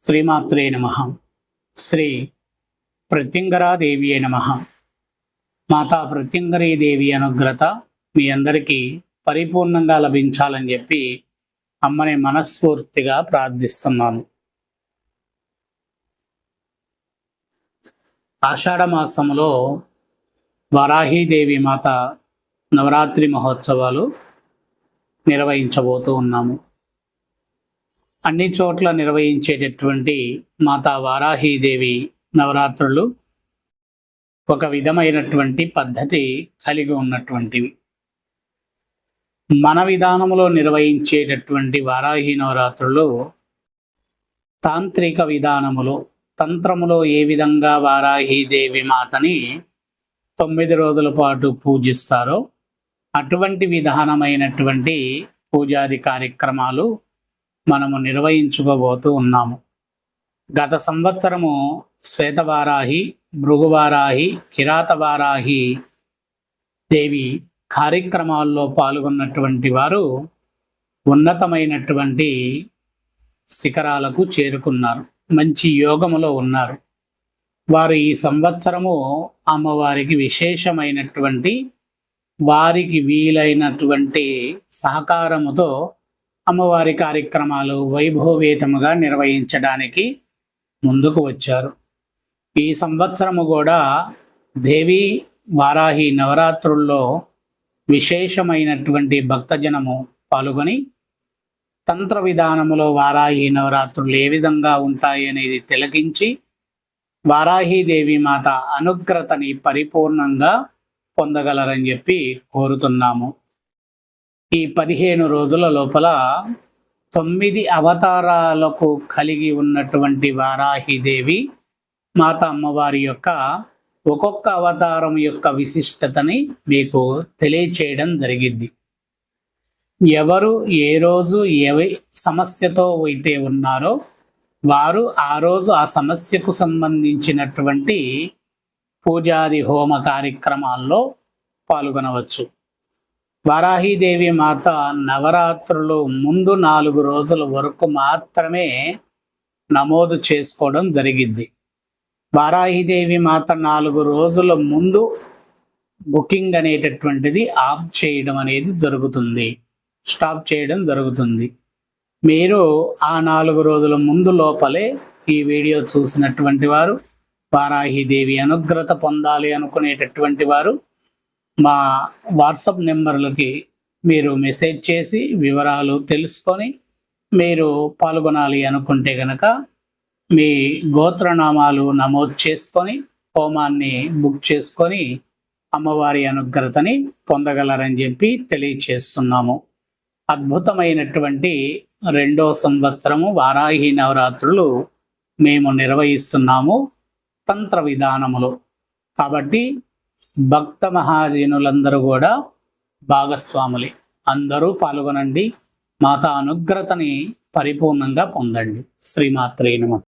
శ్రీమాత్రే నమ. శ్రీ ప్రత్యంగరాదేవి నమ. మాతా ప్రత్యంగరీదేవి అనుగ్రత మీ అందరికీ పరిపూర్ణంగా లభించాలని చెప్పి అమ్మని మనస్ఫూర్తిగా ప్రార్థిస్తున్నాను. ఆషాఢ మాసంలో వరాహీదేవి మాత నవరాత్రి మహోత్సవాలు నిర్వహించబోతూ ఉన్నాము. అన్ని చోట్ల నిర్వహించేటటువంటి మాతా వారాహీదేవి నవరాత్రులు ఒక విధమైనటువంటి పద్ధతి కలిగి ఉన్నటువంటివి. మన విధానంలో నిర్వహించేటటువంటి వారాహి నవరాత్రులు తాంత్రిక విధానములో తంత్రములో ఏ విధంగా వారాహీదేవి మాతని తొమ్మిది రోజుల పాటు పూజిస్తారో అటువంటి విధానమైనటువంటి పూజాది కార్యక్రమాలు మనము నిర్వహించుకోబోతూ ఉన్నాము. గత సంవత్సరము శ్వేతవారాహి భృగువారాహి కిరాతవారాహి దేవి కార్యక్రమాల్లో పాల్గొన్నటువంటి వారు ఉన్నతమైనటువంటి శిఖరాలకు చేరుకున్నారు. మంచి యోగములో ఉన్నారు. వారు ఈ సంవత్సరము అమ్మవారికి విశేషమైనటువంటి వారికి వీలైనటువంటి సహకారముతో అమ్మవారి కార్యక్రమాలు వైభవవేతముగా నిర్వహించడానికి ముందుకు వచ్చారు. ఈ సంవత్సరము కూడా దేవి వారాహి నవరాత్రుల్లో విశేషమైనటువంటి భక్తజనము పాల్గొని తంత్ర విధానములో వారాహి నవరాత్రులు ఏ విధంగా ఉంటాయి అనేది తిలకించి వారాహీదేవి మాత అనుగ్రతని పరిపూర్ణంగా పొందగలరని చెప్పి కోరుతున్నాము. ఈ పదిహేను రోజుల లోపల తొమ్మిది అవతారాలకు కలిగి ఉన్నటువంటి వారాహిదేవి మాత అమ్మవారి యొక్క ఒక్కొక్క అవతారం యొక్క విశిష్టతని మీకు తెలియచేయడం జరిగింది. ఎవరు ఏ రోజు ఏ సమస్యతో అయితే ఉన్నారో వారు ఆ రోజు ఆ సమస్యకు సంబంధించినటువంటి పూజాది హోమ కార్యక్రమాల్లో పాల్గొనవచ్చు. వారాహీదేవి మాత నవరాత్రులు ముందు నాలుగు రోజుల వరకు మాత్రమే నమోదు చేసుకోవడం జరిగింది. వారాహిదేవి మాత నాలుగు రోజుల ముందు బుకింగ్ అనేటటువంటిది ఆఫ్ చేయడం అనేది జరుగుతుంది. స్టాప్ చేయడం జరుగుతుంది. మీరు ఆ నాలుగు రోజుల ముందు లోపలే ఈ వీడియో చూసినటువంటి వారు వారాహిదేవి అనుగ్రత పొందాలి అనుకునేటటువంటి వారు మా వాట్సాప్ నెంబర్లకి మీరు మెసేజ్ చేసి వివరాలు తెలుసుకొని మీరు పాల్గొనాలి అనుకుంటే గనక మీ గోత్రనామాలు నమోదు చేసుకొని హోమాన్ని బుక్ చేసుకొని అమ్మవారి అనుగ్రతని పొందగలరని చెప్పి తెలియచేస్తున్నాము. అద్భుతమైనటువంటి రెండో సంవత్సరము వారాహి నవరాత్రులు మేము నిర్వహిస్తున్నాము. తంత్ర విధానములు. కాబట్టి భక్త మహాజనులందరూ కూడా భాగస్వాములే. అందరూ పాల్గొనండి. మాత అనుగ్రతని పరిపూర్ణంగా పొందండి. శ్రీమాత్రే నమ.